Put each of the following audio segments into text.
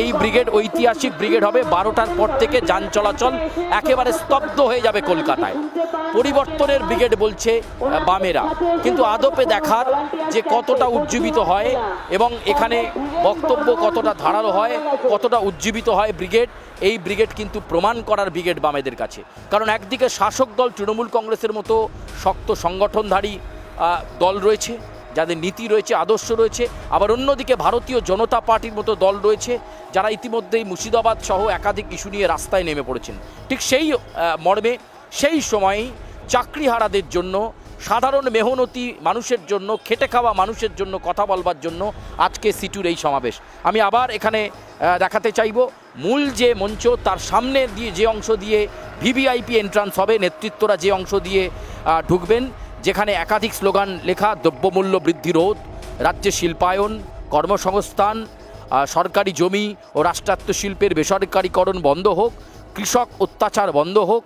এই ব্রিগেড ঐতিহাসিক ব্রিগেড হবে। বারোটার পর থেকে যান চলাচল একেবারে স্তব্ধ হয়ে যাবে কলকাতায়। পরিবর্তনের ব্রিগেড বলছে বামেরা। কিন্তু আদপে দেখার যে কতটা উজ্জীবিত হয় এবং এখানে বক্তব্য কতটা ধারালো হয়, কতটা উজ্জীবিত হয় ব্রিগেড, এই ব্রিগেড কিন্তু প্রমাণ করার ব্রিগেড বামেদের কাছে। কারণ একদিকে শাসক দল তৃণমূল কংগ্রেসের মতো শক্ত সংগঠনধারী দল রয়েছে যাদের নীতি রয়েছে, আদর্শ রয়েছে, আবার অন্যদিকে ভারতীয় জনতা পার্টির মতো দল রয়েছে, যারা ইতিমধ্যেই মুর্শিদাবাদ সহ একাধিক ইস্যু নিয়ে রাস্তায় নেমে পড়েছেন। ঠিক সেই মর্মে সেই সময়ই চাকরিহারাদের জন্য, সাধারণ মেহনতি মানুষের জন্য, খেটে খাওয়া মানুষের জন্য, কথা বলবার জন্য আজকে সিটুর এই সমাবেশ। আমি আবার এখানে দেখাতে চাইব, মূল যে মঞ্চ, তার সামনে দিয়ে যে অংশ দিয়ে ভিভিআইপি এন্ট্রান্স হবে, নেতৃত্বরা যে অংশ দিয়ে ঢুকবেন যেখানে একাধিক স্লোগান লেখা, দ্রব্যমূল্য বৃদ্ধি রোধ, রাজ্যে শিল্পায়ন, কর্মসংস্থান সরকারি জমি ও রাষ্ট্রায়ত্ত শিল্পের বেসরকারীকরণ বন্ধ হোক, কৃষক অত্যাচার বন্ধ হোক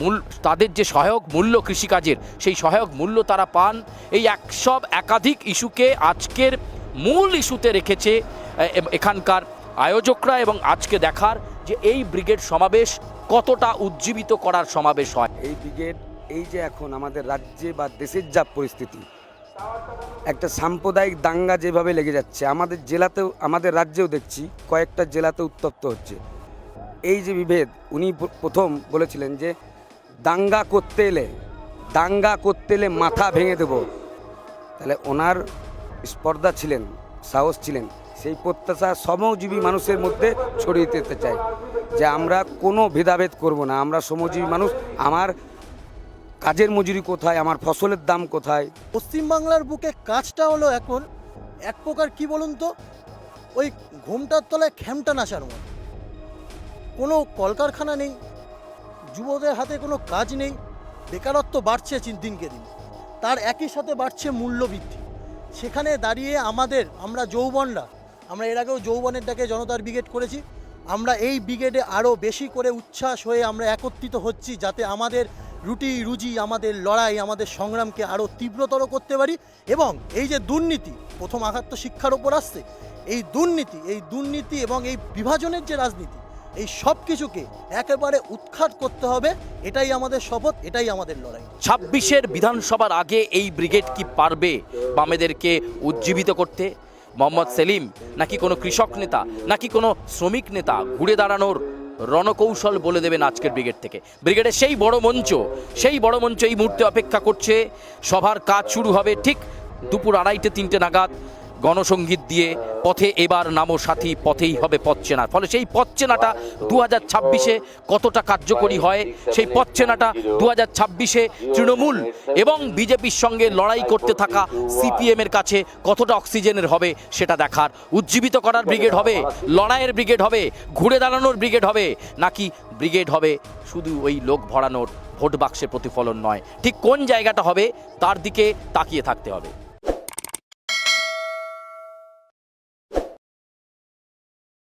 মূল, তাদের যে সহায়ক মূল্য কৃষিকাজের, সেই সহায়ক মূল্য তারা পান। এই একসব একাধিক ইস্যুকে আজকের মূল ইস্যুতে রেখেছে এখানকার আয়োজকরা এবং আজকে দেখার যে এই ব্রিগেড সমাবেশ কতটা উজ্জীবিত করার সমাবেশ হয়। এই ব্রিগেড এই যে এখন আমাদের রাজ্যে বা দেশের যা পরিস্থিতি, একটা সাম্প্রদায়িক দাঙ্গা যেভাবে লেগে যাচ্ছে, আমাদের জেলাতেও, আমাদের রাজ্যেও দেখছি কয়েকটা জেলাতে উত্তপ্ত হচ্ছে। এই যে বিভেদ, উনি প্রথম বলেছিলেন যে, দাঙ্গা করতে এলে, দাঙ্গা করতে এলে মাথা ভেঙে দেব। তাহলে ওনার স্পর্ধা ছিলেন, সাহস ছিলেন, সেই প্রত্যাশা শ্রমজীবী মানুষের মধ্যে ছড়িয়ে দিতে চাই যে, আমরা কোনো ভেদাভেদ করব না, আমরা শ্রমজীবী মানুষ, আমার কাজের মজুরি কোথায়, আমার ফসলের দাম কোথায়? পশ্চিমবাংলার বুকে কাজটা হলো এখন এক প্রকার কি বলুন তো? ওই ঘুমটার তলায় খ্যামটা নাচার মতো কোনো কলকারখানা নেই, যুবদের হাতে কোনো কাজ নেই, বেকারত্ব বাড়ছে দিনকে দিন। তার একই সাথে বাড়ছে মূল্য বৃদ্ধি সেখানে দাঁড়িয়ে আমাদের, আমরা যৌবনরা, আমরা এর আগেও যৌবনের ডাকে জনতার ব্রিগেড করেছি, আমরা এই ব্রিগেডে আরও বেশি করে উচ্ছ্বাস হয়ে আমরা একত্রিত হচ্ছি যাতে আমাদের রুটি রুজি আমাদের লড়াই, আমাদের সংগ্রামকে আরও তীব্রতর করতে পারি এবং এই যে দুর্নীতি, প্রথম আঘাত তো শিক্ষার ওপর আসছে, এই দুর্নীতি এই দুর্নীতি এবং এই বিভাজনের যে রাজনীতি, এই সব কিছুকে একেবারে উৎখাত করতে হবে, এটাই আমাদের শপথ, এটাই আমাদের লড়াই। ছাব্বিশের বিধানসভার আগে এই ব্রিগেড কি পারবে বামেদেরকে উজ্জীবিত করতে? মোহাম্মদ সেলিম নাকি কোনো কৃষক নেতা, নাকি কোনো শ্রমিক নেতা ঘুরে দাঁড়ানোর রণকৌশল বলে দেবেন আজকের ব্রিগেড থেকে। ব্রিগেডের সেই বড় মঞ্চ, সেই বড় মঞ্চ এই মুহূর্তে অপেক্ষা করছে। সভার কাজ শুরু হবে ঠিক দুপুর আড়াইটে তিনটে নাগাদ। গণসঙ্গীত দিয়ে পথে এবার নামো সাথী, পথেই হবে পথ চেনা ফলে সেই পথ চেনাটা দু হাজার ছাব্বিশে কতটা কার্যকরী হয়, সেই পথ চেনাটা দু হাজার ছাব্বিশে তৃণমূল এবং বিজেপির সঙ্গে লড়াই করতে থাকা সিপিএম এর কাছে কতটা অক্সিজেনের হবে সেটা দেখার। উজ্জীবিত করার ব্রিগেড হবে, লড়াইয়ের ব্রিগেড হবে, ঘুরে দাঁড়ানোর ব্রিগেড হবে, নাকি ব্রিগেড হবে শুধু ওই লোক ভরানোর ভোট বাক্সের প্রতিফলন নয়। ঠিক কোন জায়গাটা হবে, তার দিকে তাকিয়ে থাকতে হবে।